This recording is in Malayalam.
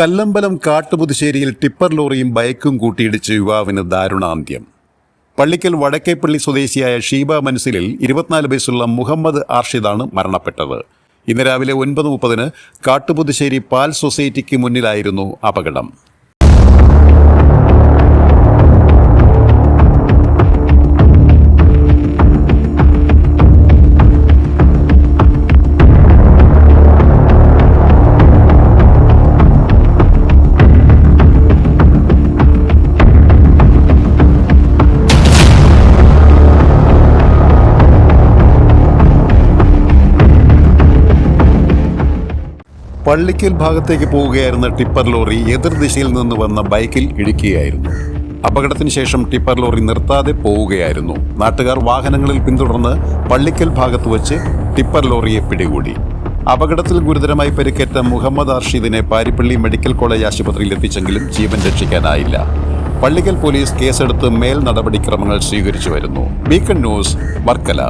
കല്ലമ്പലം കാട്ടുപുതുശ്ശേരിയിൽ ടിപ്പർ ലോറിയും ബൈക്കും കൂട്ടിയിടിച്ച് യുവാവിന് ദാരുണാന്ത്യം. പള്ളിക്കൽ വടക്കേപ്പള്ളി സ്വദേശിയായ ഷീബ മനസിലിൽ ഇരുപത്തിനാല് വയസ്സുള്ള മുഹമ്മദ് ആർഷിദാണ് മരണപ്പെട്ടത്. ഇന്ന് രാവിലെ ഒൻപത് മുപ്പതിന് കാട്ടുപുതുശ്ശേരി പാൽ സൊസൈറ്റിക്ക് മുന്നിലായിരുന്നു അപകടം. പള്ളിക്കൽ ഭാഗത്തേക്ക് പോവുകയായിരുന്ന ടിപ്പർ ലോറി എതിർദിശയിൽ നിന്ന് വന്ന ബൈക്കിൽ ഇടിക്കുകയായിരുന്നു. അപകടത്തിന് ശേഷം ടിപ്പർ ലോറി നിർത്താതെ പോവുകയായിരുന്നു. നാട്ടുകാർ വാഹനങ്ങളിൽ പിന്തുടർന്ന് പള്ളിക്കൽ ഭാഗത്ത് വച്ച് ടിപ്പർ ലോറിയെ പിടികൂടി. അപകടത്തിൽ ഗുരുതരമായി പരിക്കേറ്റ മുഹമ്മദ് അർഷീദിനെ പാരിപ്പള്ളി മെഡിക്കൽ കോളേജ് ആശുപത്രിയിൽ എത്തിച്ചെങ്കിലും ജീവൻ രക്ഷിക്കാനായില്ല. പള്ളിക്കൽ പോലീസ് കേസെടുത്ത് മേൽ നടപടിക്രമങ്ങൾ സ്വീകരിച്ചു വരുന്നു. Beacon news Varkala.